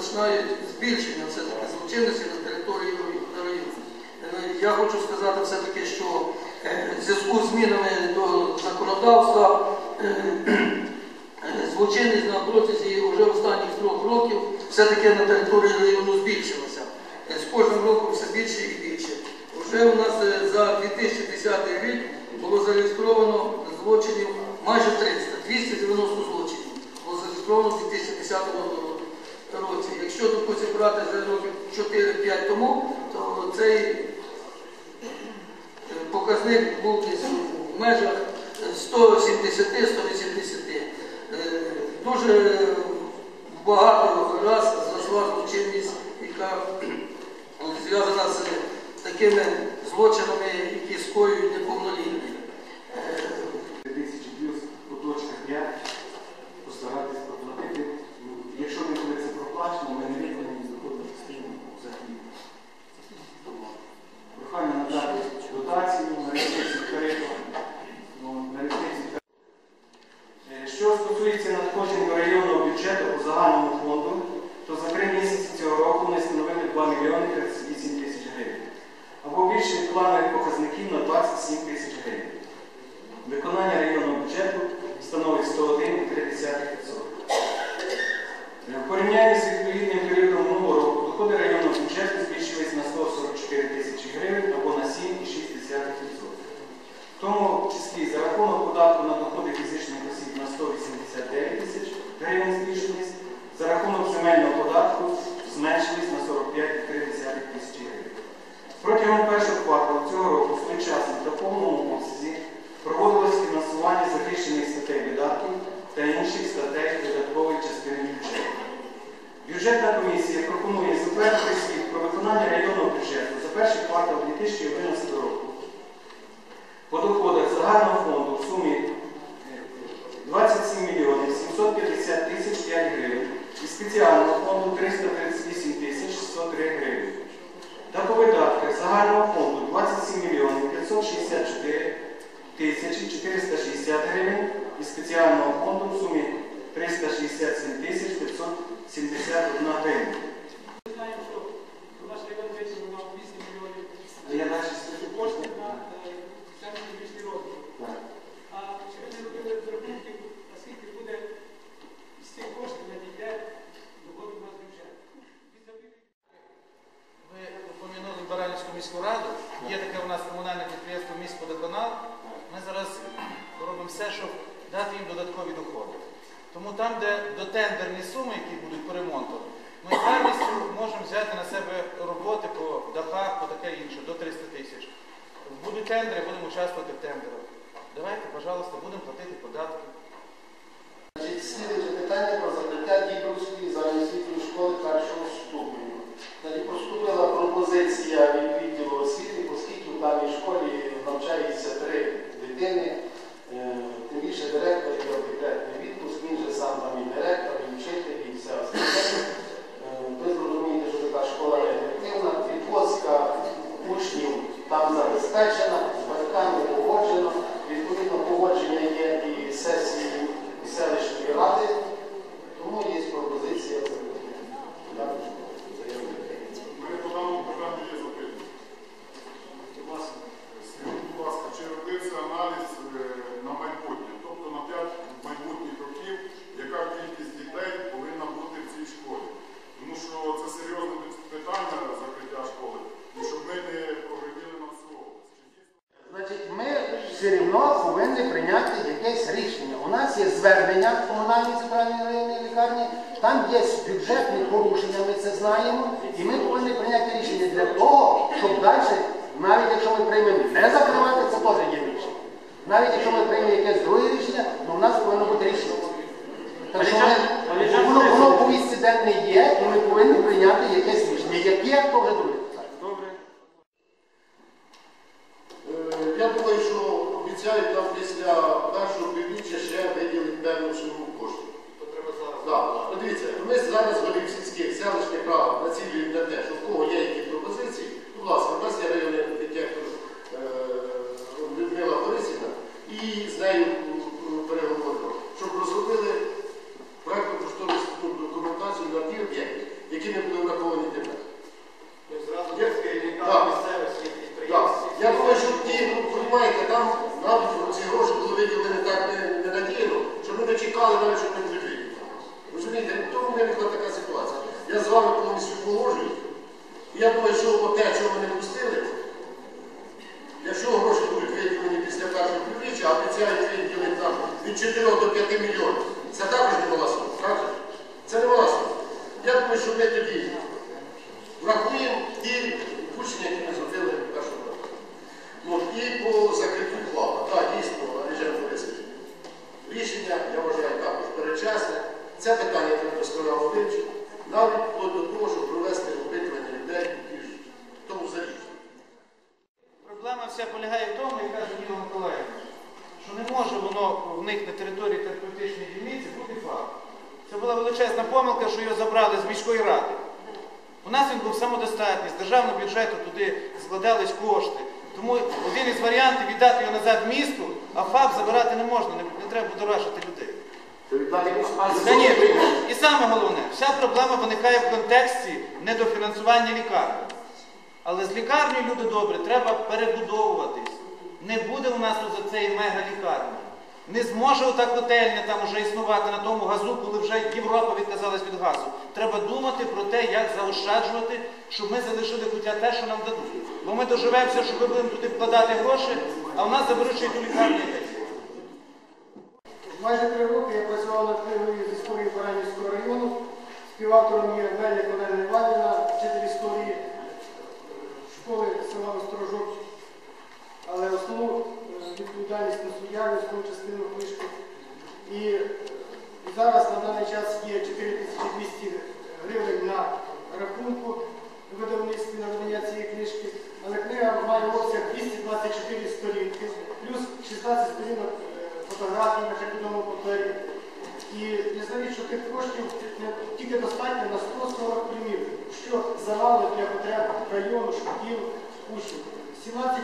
починає збільшення все-таки злочинності на території району. Е, Я хочу сказати все-таки, що е, в зв'язку з змінами до законодавства е, злочинність на протязі вже останніх трьох років все-таки на території району збільшилася. З кожним роком все більше і більше. Вже у нас за 2010 рік було зареєстровано злочинів майже 300, 290 злочинів було зареєстровано в 2010 році. Якщо, допустимо, брати за років 4-5 тому, то цей е, показник був десь в межах 170-180. Е, Дуже багато раз зросла злочинність, яка зв'язана з такими злочинами, які скоюють неповнолітні. Е, тисячі плюс куточка 5, постаратись проплатити. Ну, Якщо не буде це проплачено, ми не виконані доходну частину взагалі. Тому Прохання надати дотацію на різниці тарифу. ну, на різниці тарифу. Е, Що стосується надходжень до районного бюджету по загальному фонду, то за три місяці цього року ми встановили 2 мільйони 38 тисяч гривень. Або більше від планових показників на 27 тисяч гривень. Виконання районного бюджету становить 101,3%. В порівнянні з відповідним періодом минулого року доходи районного бюджету збільшились на 144 тисячі гривень або на 7,6%. В тому числі за рахунок податку на доходи фізичних осіб на 189 тисяч гривень збільшились, за рахунок земельного податку зменшились на 45,3 тисячі гривень. Протягом першого кварталу цього року своєчасно та повному обсязі захищених статей та інших статей видаткової частини бюджету. Бюджетна комісія пропонує затвердити звіт про виконання районного бюджету за перший квартал 2011 року. По доходах загального фонду в сумі е, 27 мільйонів 750 тисяч 5 гривень і спеціального фонду 338 тисяч 103 гривень. Та по видатках загального фонду 27 мільйонів 564 тисячі 460 гривень і спеціального фонду в сумі 367 тисяч 571 гривень. Ми знаємо, що наш район виділено 8 мільйонів А я далі скажу коштів на соціально-економічний розвиток. Так. А чи ви не робили розрахунків, наскільки буде з цих коштів надійде доходу на бюджет? Ви упомянули Баранівську міську раду. Є таке у нас комунальне підприємство міськводоканал. Ми зараз робимо все, щоб дати їм додаткові доходи. Тому там, де дотендерні суми, які будуть по ремонту, ми з радістю можемо взяти на себе роботи по дахах, по таке інше, до 300 тисяч. Будуть тендери, будемо участвувати в тендерах. Давайте, пожалуйста, будемо платити податки. Слідуюче питання про закриття Дібровської загальноосвітньої школи першого ступеню. Значить, поступила пропозиція від відділу освіти, оскільки в даній школі навчається три дитини, е, тим більше директор там забезпечена, з батьками погоджено, відповідно погодження є і сесії селищної ради, тому є пропозиція закрити. Дякую. Мене по даному питанню є запитання. Скажіть, будь ласка, чи робився аналіз е, на майбутнє, тобто на 5 майбутніх років, яка кількість дітей повинна бути в цій школі? Тому що це серйозне питання закриття школи, і щоб ми не прогоріли на всю область. Чи дійсно Значить, ми все одно повинні прийняти якесь рішення. У нас є звернення в комунальній центральній районній лікарні, там є бюджетні порушення, ми це знаємо, і ми повинні прийняти рішення для того, щоб далі, навіть якщо ми приймемо не закривати, це теж є рішення. Навіть якщо ми приймемо якесь друге рішення, то у нас повинно бути рішення. Так що воно, воно по місці денне є, і ми повинні прийняти якесь рішення. Яке, то вже друге. Добре. Е, Я думаю, що обіцяють там після першого півріччя ще виділити певну суму коштів. то треба зараз? Так, подивіться, ми зараз голів сільських селищних рад націлюємо на те, що в кого є які пропозиції. Будь ласка, у нас є районний архітектор е, Людмила Борисівна, і з нею м, переговоримо, щоб розробили проєктну кошторисну документацію на ті об'єкти, які від 4 до 5 мільйонів. Це також немала сума, правда? Це немала сума. Я думаю, що ми тоді врахуємо ті включення, які ми зробили в першому році. От, і по закриттю плава. Так, дійсно, Анжела Борисович. Рішення, я вважаю, також перечасне. Це питання треба досконало вивчити, навіть вплоть до того, щоб провести опитування людей, які ж в тому залізі. Проблема вся полягає в тому, як каже Ніла Миколаївна, що не може воно в них на території терапевтичної дільниці бути факт. Це була величезна помилка, що його забрали з міської ради. У нас він був самодостатній, з державного бюджету туди складались кошти. Тому один із варіантів віддати його назад місту, а ФАП забирати не можна, не, не треба будоражити людей. Та ні, і саме головне, вся проблема виникає в контексті недофінансування лікарні. Але з лікарнею, люди добре, треба перебудовуватись. Не буде у нас за цієї мегалікарні. Не зможе ота котельня там уже існувати на тому газу, коли вже Європа відказалась від газу. Треба думати про те, як заощаджувати, щоб ми залишили хоча те, що нам дадуть. Бо ми доживемося, що ми будемо туди вкладати гроші, а в нас заберуть ту лікарню. Майже три роки я працював над книгою з історії Баранівського району. Співавтором є Мельник Олена Іванівна, вчитель історії школи села Острожок. Е, відповідальність несу я, основну частину книжки. І зараз на даний час є 4200 гривень на рахунку видавництві на видання цієї книжки. Але книга має обсяг 224 сторінки, плюс 16 сторінок е, фотографій на шахідному папері. І я знаю, що тих коштів тільки достатньо на 140 примірів, що замало для потреб району, шкіл, учнів. 17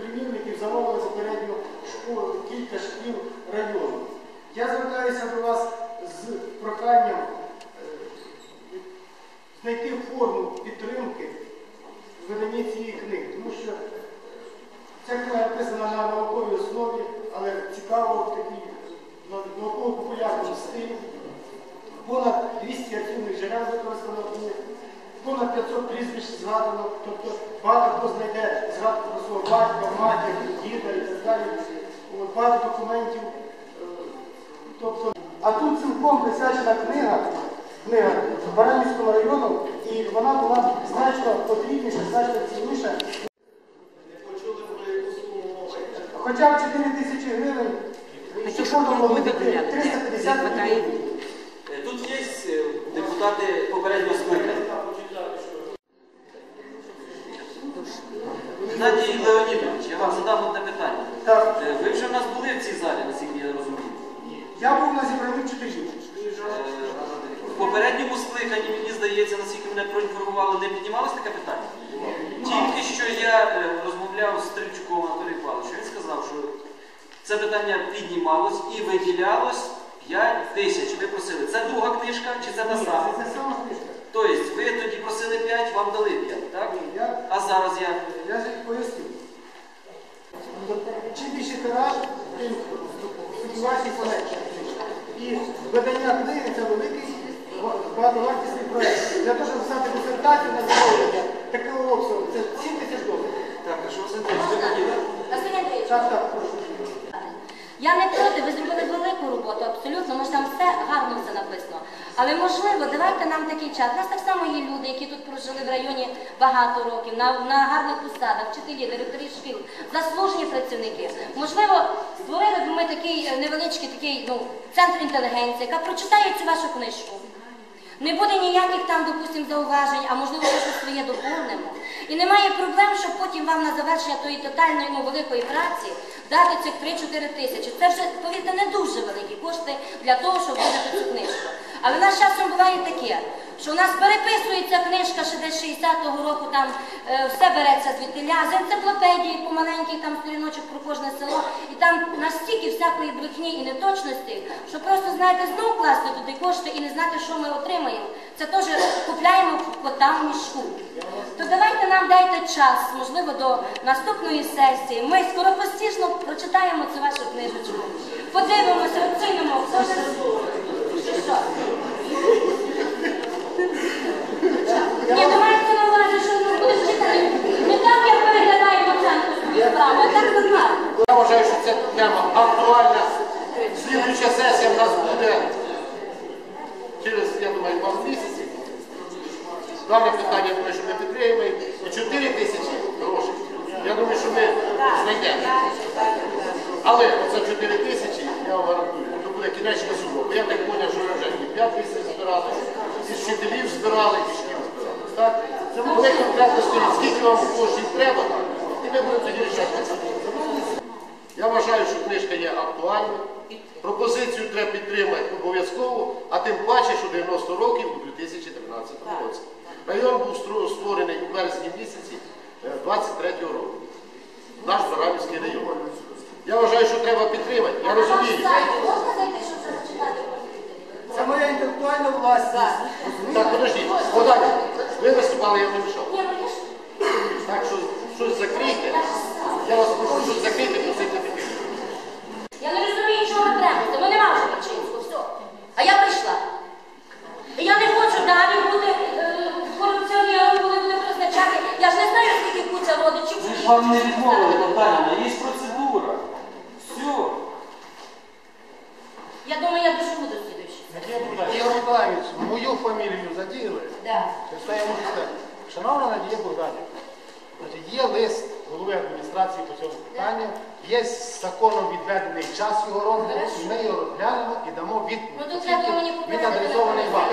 примірників замовили попередньо школ, кілька шкіл району. Я звертаюся до вас з проханням е, знайти форму підтримки в виданні цієї книги, тому що ця книга написана на науковій основі, але цікаво в такій науково-популярному стилі. Понад 200 архівних джерел використано в понад 500 прізвищ згадано, тобто багато хто знайде згадку про свого батька, матір, діда і так далі. Багато документів. е, Тобто, а тут цілком присвячена книга, книга Баранівському району, і вона була значно потрібніша, значно цінніша. Хоча б 4 тисячі гривень, що можна було видати 350 гривень. Е, Тут є е, депутати попереднього скликання. Геннадій Леонідович, я вам задав одне питання. Так, Е, Ви вже в нас були в цій залі, наскільки я розумію. я був на зібранні вчителів. Е, В попередньому скликанні, мені здається, наскільки мене проінформували, не піднімалось таке питання? Тільки що я е, розмовляв з Стрільчуком Анатолієм Павловичем, він сказав, що це питання піднімалось і виділялось 5 тисяч. Ви просили. Це друга книжка чи це та Ні, сама? Це сама книжка. Тобто ви тоді просили 5, вам дали 5, так? Я, А зараз я ж поясню. Тим сподіваюся полегше. І видання книги це великий ва- багатовартісний проєкт. Для того, щоб писати дисертацію на замовлення такого обсягу, це 7 тисяч доларів. Так, що Василь Так, так, я не проти, ви зробили велику роботу, абсолютно, може там все гарно все написано. Але можливо, давайте нам такий час. У нас так само є люди, які тут прожили в районі багато років, на, на гарних посадах, вчителі, директорі шкіл, заслужені працівники. Можливо, створили б ми такий е, невеличкий такий ну, центр інтелігенції, яка прочитає цю вашу книжку. Не буде ніяких там, допустим, зауважень, а можливо, щось своє доповнимо. І немає проблем, щоб потім вам на завершення тої тотальної ну, великої праці дати цих 3-4 тисячі. Це вже, повірте, не дуже великі кошти для того, щоб видати цю книжку. Але в нас часом буває таке, що у нас переписується книжка ще десь 60-го року, там е, все береться звідтиля, з енциклопедії по маленьких там сторіночок про кожне село, і там настільки всякої брехні і неточності, що просто, знаєте, знов класти туди кошти і не знати, що ми отримаємо. Це теж купляємо кота в мішку. То давайте нам дайте час, можливо, до наступної сесії. Ми скоропостіжно прочитаємо цю вашу книжечку, подивимося, оцінимо. Не так, як переглядаємо центр свою. Я вважаю, що ця тема актуальна Слідуюча сесія в нас буде через, я думаю, пару місяців. Дане питання, я що ми підтримуємо. І 4 тисячі грошей. Я думаю, що ми знайдемо. Але оце 4 тисячі, я вам гарантую, сума. Бо я так зрозумів, що ви вже і 5 тисяч збирали, і з вчителів збирали, і шкіл збирали. Так? Вони конкретно стоїть, скільки вам коштів треба, і ми будемо тоді рішати. Я вважаю, що книжка є актуальна. Пропозицію треба підтримати обов'язково, а тим паче, що 90 років у 2013 році. Район був створений у березні місяці 23-го року. Наш Баранівський район. Я вважаю, що треба підтримати. Я розумію. Можна зайти, щоб це зачитати? Інтелектуальна власність. Так, подождіть. Богдан, ви виступали, я. Ні, ну Так що щось закрийте. Я вас прошу, щось закрийте, просити підтримати. Я не розумію, чого ви тремите. Ну нема вже Качинського, все. А я прийшла. І я не хочу далі бути е, корупціонером, коли буде призначати. Я ж не знаю, скільки куча родичів. Ми ж вам не відмовили, Наталя, є процедура. Все. Я думаю, я доживу до слідуючої. Ігор Миколаївич, мою фамілію заділи. Да. Це я можу сказати. Шановна Надія Богданівна, значить, є лист голови адміністрації по цьому питанню, є законом відведений час його розгляду, і ми його розглянемо і дамо відповідь. Ну, тут Він адресований вам.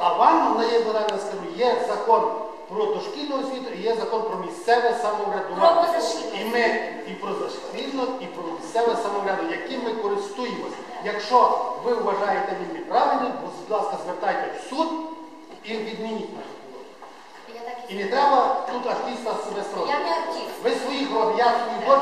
А вам, Надія Богданівна, скажу, є закон про дошкільну освіту і є закон про місцеве самоврядування. І ми і про дошкільну, і про місцеве самоврядування, яким ми користуємося. Якщо ви вважаєте він неправильним, будь ласка, звертайте в суд і відмініть наш